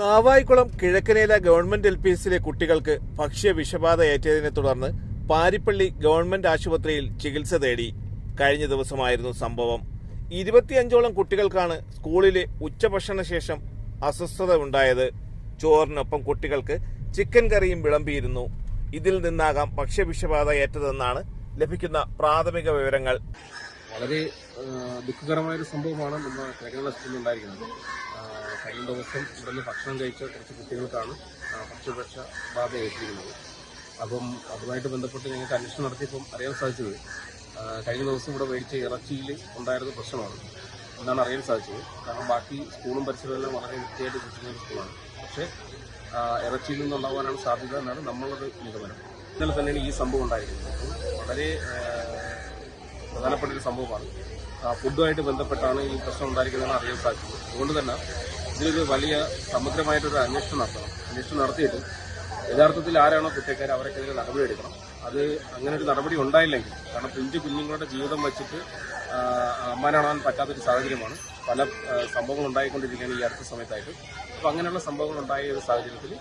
Navaikulam Kizhakkanela government L P എസിലെ കുട്ടികൾക്ക് ഭക്ഷ്യ വിഷബാധ ഏറ്റതിനെ തുടർന്ന് പാരിപ്പള്ളി ഗവൺമെന്റ് ആശുപത്രിയിൽ ചികിത്സ തേടി. കഴിഞ്ഞ ദിവസമായിരുന്നു സംഭവം. ഇരുപത്തിയഞ്ചോളം കുട്ടികൾക്കാണ് സ്കൂളിലെ ഉച്ചഭക്ഷണ ശേഷം അസ്വസ്ഥത ഉണ്ടായത്. ചോറിനൊപ്പം കുട്ടികൾക്ക് ചിക്കൻ കറിയും വിളമ്പിയിരുന്നു. ഇതിൽ നിന്നാകാം ഭക്ഷ്യ വിഷബാധ ഏറ്റതെന്നാണ് ലഭിക്കുന്ന പ്രാഥമിക വിവരങ്ങൾ. വളരെ ദുഃഖകരമായ ഒരു സംഭവമാണ് നമ്മുടെ സ്കൂളിൽ ഉണ്ടായിരിക്കുന്നത്. കഴിഞ്ഞ ദിവസം ഇവിടുന്ന് ഭക്ഷണം കഴിച്ച കുറച്ച് കുട്ടികൾക്കാണ് ഭക്ഷ്യപക്ഷ ബാധ ഏറ്റിരിക്കുന്നത് അപ്പം അതുമായിട്ട് ബന്ധപ്പെട്ട് ഞങ്ങൾക്ക് അന്വേഷണം നടത്തിയപ്പം അറിയാൻ സാധിച്ചത് കഴിഞ്ഞ ദിവസം ഇവിടെ മേടിച്ച ഇറച്ചിയിൽ ഉണ്ടായിരുന്ന പ്രശ്നമാണ്. എന്നാണ് അറിയാൻ സാധിച്ചത്. കാരണം ബാക്കി സ്കൂളും പരിസരമെല്ലാം വളരെ വൃത്തിയായിട്ട് സൂക്ഷിക്കുന്ന സ്കൂളാണ്. പക്ഷേ ഇറച്ചിയിൽ നിന്നുണ്ടാകാനാണ് സാധ്യത എന്നാണ് നമ്മളൊരു നിഗമനം. ഇന്നലെ തന്നെയാണ് ഈ സംഭവം ഉണ്ടായിരുന്നത്. വളരെ പ്രധാനപ്പെട്ട ഒരു സംഭവമാണ്. ഫുഡുമായിട്ട് ബന്ധപ്പെട്ടാണ് ഈ പ്രശ്നം ഉണ്ടായിരിക്കുന്നതെന്ന് അറിയാൻ സാധിച്ചത്. അതുകൊണ്ട് തന്നെ ഇതിലൊരു വലിയ സമഗ്രമായിട്ടൊരു അന്വേഷണം നടത്തണം. അന്വേഷണം നടത്തിയിട്ട് യഥാർത്ഥത്തിൽ ആരാണോ കുറ്റക്കാർ അവർക്കെതിരെ നടപടി എടുക്കണം അത് അങ്ങനെ ഒരു നടപടി ഉണ്ടായില്ലെങ്കിൽ കാരണം പിഞ്ചു കുഞ്ഞുങ്ങളുടെ ജീവിതം വെച്ചിട്ട് അമ്മാനാണാൻ പറ്റാത്തൊരു സാഹചര്യമാണ്. പല സംഭവങ്ങൾ ഉണ്ടായിക്കൊണ്ടിരിക്കുകയാണ് ഈ അടുത്ത സമയത്തായിട്ട്. അപ്പോൾ അങ്ങനെയുള്ള സംഭവങ്ങൾ ഉണ്ടായ ഒരു സാഹചര്യത്തിൽ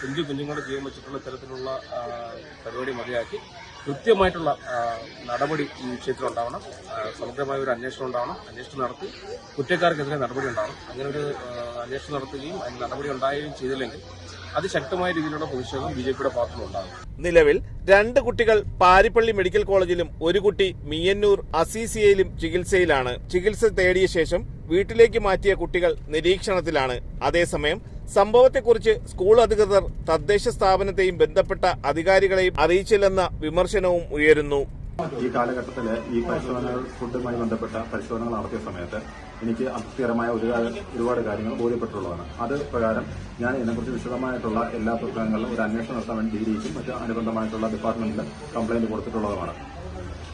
പിഞ്ചു കുഞ്ഞുങ്ങളുടെ ജീവൻ വെച്ചിട്ടുള്ള ഇത്തരത്തിലുള്ള പരിപാടി മതിയാക്കി കൃത്യമായിട്ടുള്ള നടപടി ഈ വിഷയത്തിൽ ഉണ്ടാവണം. സമഗ്രമായ ഒരു അന്വേഷണം ഉണ്ടാവണം. അന്വേഷണം നടത്തി കുറ്റക്കാർക്കെതിരെ നടപടി ഉണ്ടാവണം. അങ്ങനെ ഒരു അന്വേഷണം നടത്തുകയും അതിന് നടപടി ഉണ്ടാവുകയും ചെയ്തില്ലെങ്കിൽ അതിശക്തമായ രീതിയിലുള്ള പ്രതിഷേധം ബി ജെ പിയുടെ ഭാഗത്തുനിന്നുണ്ടാകും നിലവിൽ രണ്ട് കുട്ടികൾ പാരിപ്പള്ളി മെഡിക്കൽ കോളേജിലും ഒരു കുട്ടി മിയന്നൂർ അസീസിയയിലും ചികിത്സയിലാണ്. ചികിത്സ തേടിയ ശേഷം വീട്ടിലേക്ക് മാറ്റിയ കുട്ടികൾ നിരീക്ഷണത്തിലാണ്. അതേസമയം സംഭവത്തെക്കുറിച്ച് സ്കൂൾ അധികൃതർ തദ്ദേശ സ്ഥാപനത്തെയും ബന്ധപ്പെട്ട അധികാരികളെയും അറിയിച്ചില്ലെന്ന വിമർശനവും ഉയരുന്നു. ഈ കാലഘട്ടത്തിൽ ഈ പരിശോധനകൾ ഫുഡുമായി ബന്ധപ്പെട്ട പരിശോധനകൾ നടത്തിയ സമയത്ത് എനിക്ക് അതിസ്ഥിരമായ ഒരു കാര്യം- ഒരുപാട് കാര്യങ്ങൾ ബോധ്യപ്പെട്ടുള്ളതാണ് അത് പ്രകാരം ഞാൻ ഇതിനെക്കുറിച്ച് വിശദമായിട്ടുള്ള എല്ലാ പുസ്തകങ്ങളിലും ഒരു അന്വേഷണം നടത്താൻ വേണ്ടി ഡി ഡിക്കും മറ്റ് അനുബന്ധമായിട്ടുള്ള ഡിപ്പാർട്ട്മെന്റിൽ കംപ്ലൈന്റ് കൊടുത്തിട്ടുള്ളതുമാണ്.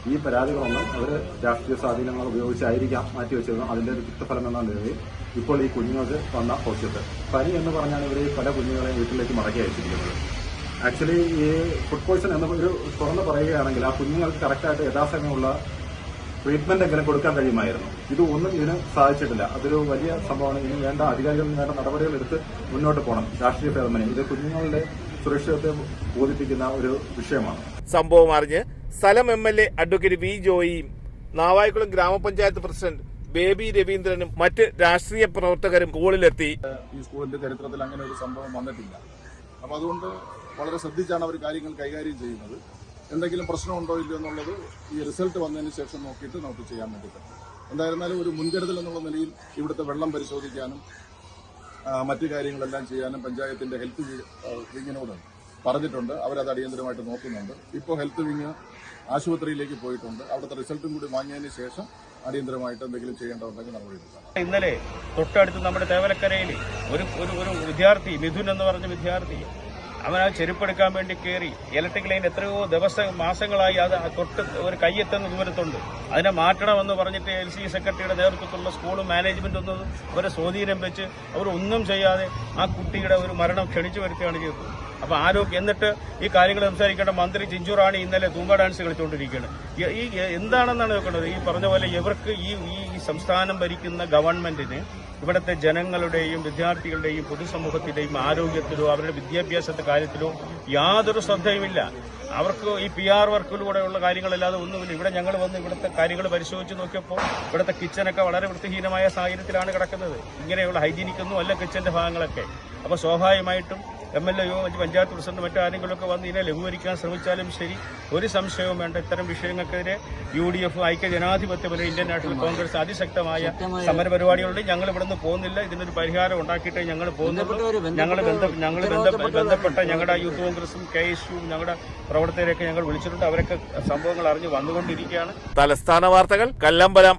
ഈ പരാതികളൊന്നും അവർ രാഷ്ട്രീയ സ്വാധീനങ്ങൾ ഉപയോഗിച്ചായിരിക്കാം മാറ്റിവെച്ചിരുന്നു അതിന്റെ ഒരു ചിത്രഫലം എന്ന നിലയിൽ ഇപ്പോൾ ഈ കുഞ്ഞുങ്ങൾക്ക് വന്ന ഭവിഷ്യത്ത്. പനി എന്ന് പറഞ്ഞാൽ ഇവർ പല കുഞ്ഞുങ്ങളെയും വീട്ടിലേക്ക് മടക്കി അയച്ചിരിക്കുന്നത്. ആക്ച്വലി ഈ ഫുഡ് പോയ്സൺ എന്ന ഒരു തുറന്ന് പറയുകയാണെങ്കിൽ ആ കുഞ്ഞുങ്ങൾക്ക് കറക്റ്റായിട്ട് യഥാസമയമുള്ള ട്രീറ്റ്മെന്റ് എങ്ങനെ കൊടുക്കാൻ കഴിയുമായിരുന്നു. ഇത് ഒന്നും ഇതിന് സാധിച്ചിട്ടില്ല. അതൊരു വലിയ സംഭവമാണ്. ഇതിന് വേണ്ട അധികാരികൾ വേണ്ട നടപടികൾ എടുത്ത് മുന്നോട്ട് പോകണം. രാഷ്ട്രീയ ഭേദമനി ഇത് കുഞ്ഞുങ്ങളുടെ സുരക്ഷിതത്തെ ബോധിപ്പിക്കുന്ന ഒരു വിഷയമാണ്. സംഭവം അറിഞ്ഞ് സ്ഥലം M L A advocate V ജോയിയും Navaikulam ഗ്രാമപഞ്ചായത്ത് പ്രസിഡന്റ് ബേബി രവീന്ദ്രനും മറ്റ് രാഷ്ട്രീയ പ്രവർത്തകരും സ്കൂളിലെത്തി. ഈ സ്കൂളിന്റെ ചരിത്രത്തിൽ അങ്ങനെ ഒരു സംഭവം വന്നിട്ടില്ല. അപ്പൊ അതുകൊണ്ട് വളരെ ശ്രദ്ധിച്ചാണ് അവർ കാര്യങ്ങൾ കൈകാര്യം ചെയ്യുന്നത്. എന്തെങ്കിലും പ്രശ്നമുണ്ടോ ഇല്ലയോ എന്നുള്ളത് ഈ റിസൾട്ട് വന്നതിന് ശേഷം നോക്കിയിട്ട് നമുക്ക് ചെയ്യാൻ വേണ്ടി പറ്റും എന്തായിരുന്നാലും ഒരു മുൻകരുതൽ എന്നുള്ള നിലയിൽ ഇവിടുത്തെ വെള്ളം പരിശോധിക്കാനും മറ്റു കാര്യങ്ങളെല്ലാം ചെയ്യാനും പഞ്ചായത്തിന്റെ ഹെൽത്ത് വിങ്ങിനോട് പറഞ്ഞിട്ടുണ്ട്. അവരത് അടിയന്തരമായിട്ട് നോക്കുന്നുണ്ട്. ഇപ്പോൾ ഹെൽത്ത് വിങ് ആശുപത്രിയിലേക്ക് പോയിട്ടുണ്ട്. അവിടുത്തെ റിസൾട്ടും കൂടി വാങ്ങിയതിന് ശേഷം അടിയന്തരമായിട്ട് എന്തെങ്കിലും ചെയ്യേണ്ടതുണ്ടെങ്കിൽ നടപടി ഇന്നലെ തൊട്ടടുത്ത് നമ്മുടെ തേവലക്കരയിൽ ഒരു ഒരു വിദ്യാർത്ഥി മിഥുൻ എന്ന് പറഞ്ഞ വിദ്യാർത്ഥി അവൻ ആ ചെരുപ്പെടുക്കാൻ വേണ്ടി കയറി ഇലക്ട്രിക് ലൈൻ എത്രയോ ദിവസം മാസങ്ങളായി അത് തൊട്ട് ഒരു കൈയെത്തുന്ന ദൂരത്തുണ്ട്. അതിനെ മാറ്റണമെന്ന് പറഞ്ഞിട്ട് എൽ സി സെക്രട്ടറിയുടെ നേതൃത്വത്തിലുള്ള സ്കൂളും മാനേജ്മെന്റ് ഒന്നും അവരെ സ്വാധീനം വെച്ച് അവർ ഒന്നും ചെയ്യാതെ ആ കുട്ടിയുടെ ഒരു മരണം ക്ഷണിച്ചു വരുത്തുകയാണ് ചെയ്തത്. അപ്പൊ ആരോഗ്യം എന്നിട്ട് ഈ കാര്യങ്ങൾ സംസാരിക്കേണ്ട മന്ത്രി ചിഞ്ചുറാണി ഇന്നലെ തൂമ്പ ഡാൻസ് കളിച്ചുകൊണ്ടിരിക്കുകയാണ് ഈ- എന്താണെന്നാണ് നോക്കേണ്ടത്? ഈ പറഞ്ഞ പോലെ ഇവർക്ക് ഈ ഈ സംസ്ഥാനം ഭരിക്കുന്ന ഗവൺമെന്റിന് ഇവിടുത്തെ ജനങ്ങളുടെയും വിദ്യാർത്ഥികളുടെയും പൊതുസമൂഹത്തിന്റെയും ആരോഗ്യത്തിലോ അവരുടെ വിദ്യാഭ്യാസത്തെ കാര്യത്തിലോ യാതൊരു ശ്രദ്ധയുമില്ല. അവർക്ക് ഈ പി ആർ വർക്കിലൂടെയുള്ള കാര്യങ്ങളല്ലാതെ ഒന്നുമില്ല. ഇവിടെ ഞങ്ങൾ വന്ന് ഇവിടുത്തെ കാര്യങ്ങൾ പരിശോധിച്ച് നോക്കിയപ്പോൾ ഇവിടുത്തെ കിച്ചനൊക്കെ വളരെ വൃത്തിഹീനമായ സാഹചര്യത്തിലാണ് കിടക്കുന്നത്. ഇങ്ങനെയുള്ള ഹൈജീനിക് ഒന്നും അല്ല കിച്ചന്റെ ഭാഗങ്ങളൊക്കെ. അപ്പോൾ സ്വാഭാവികമായിട്ടും എം എൽ എയോ മറ്റ് പഞ്ചായത്ത് പ്രസിഡന്റ് മറ്റാരെങ്കിലുമൊക്കെ വന്ന് ഇതിനെ ലഘൂകരിക്കാൻ ശ്രമിച്ചാലും ശരി ഒരു സംശയവും വേണ്ട. ഇത്തരം വിഷയങ്ങൾക്കെതിരെ യു ഡി എഫ് ഐക്യ ജനാധിപത്യ മുന്നണി ഇന്ത്യൻ നാഷണൽ കോൺഗ്രസ് അതിശക്തമായ സമരപരിപാടികളുണ്ട് ഞങ്ങൾ ഇവിടുന്ന് പോകുന്നില്ല. ഇതിനൊരു പരിഹാരം ഉണ്ടാക്കിയിട്ടേ ഞങ്ങൾ പോകുന്നുള്ളൂ. ഞങ്ങൾ ഞങ്ങൾ ബന്ധപ്പെട്ട ഞങ്ങളുടെ യൂത്ത് കോൺഗ്രസും കെ എസ് യു ഞങ്ങളുടെ പ്രവർത്തകരെയൊക്കെ ഞങ്ങൾ വിളിച്ചിട്ടുണ്ട്. അവരൊക്കെ സംഭവങ്ങൾ അറിഞ്ഞ് വന്നുകൊണ്ടിരിക്കുകയാണ്. തലസ്ഥാന വാർത്തകൾ കല്ലമ്പലം.